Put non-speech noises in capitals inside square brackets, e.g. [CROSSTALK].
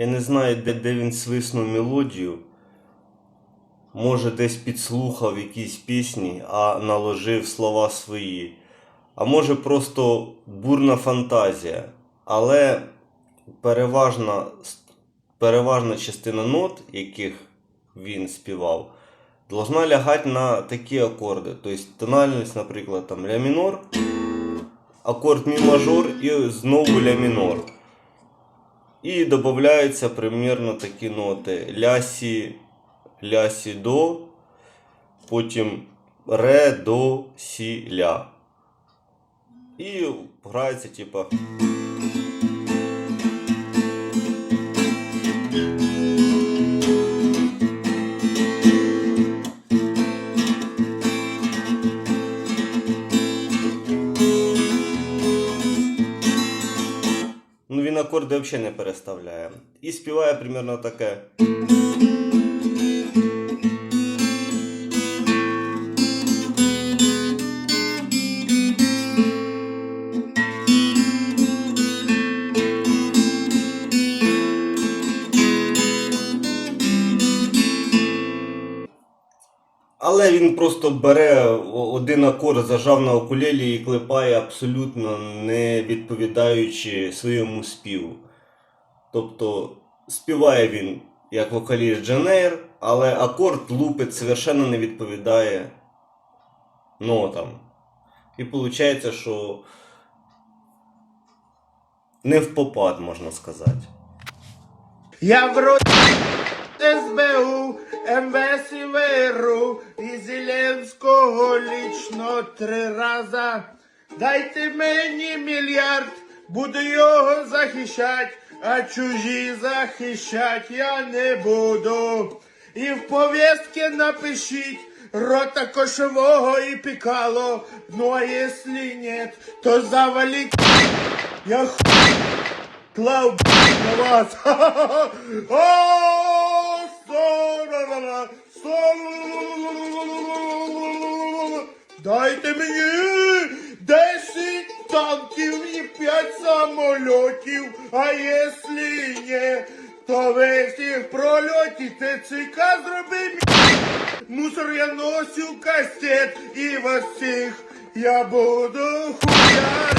Я не знаю, де, де він свиснув мелодію. Може, десь підслухав якісь пісні, а наложив слова свої. А може просто бурна фантазія. Але переважна, переважна частина нот, яких він співав, должна лягати на такі акорди. Тобто тональність, наприклад, там ля мінор, акорд мі мажор і знову ля мінор. І додаються примірно такі ноти. Ля сі, ля сі до, потім ре, до, сі, ля. І грається, типа. Акорди взагалі не переставляє. І співає примерно таке. Але він просто бере один акорд, зажав на окулелі і клепає абсолютно не відповідаючи своєму співу. Тобто співає він як вокаліст Дженейр, але акорд лупить совершенно не відповідає нотам. І виходить, що не в попад, можна сказати. Я в роті СБУ, МВС і ВРУ, і Зеленського лічно три рази. Дайте мені мільярд, буду його захищать, а чужі захищать я не буду. І в повістки напишіть рота кошового і пікало. Ну а якщо нет, то завалить я х... Клав на вас. [LAUGHS] Дайте мені 10 танків і 5 самольотів, а якщо ні, то весь їх прольоті ТЦК зроби. Мусор я носю кастет і вас всіх я буду хуярить.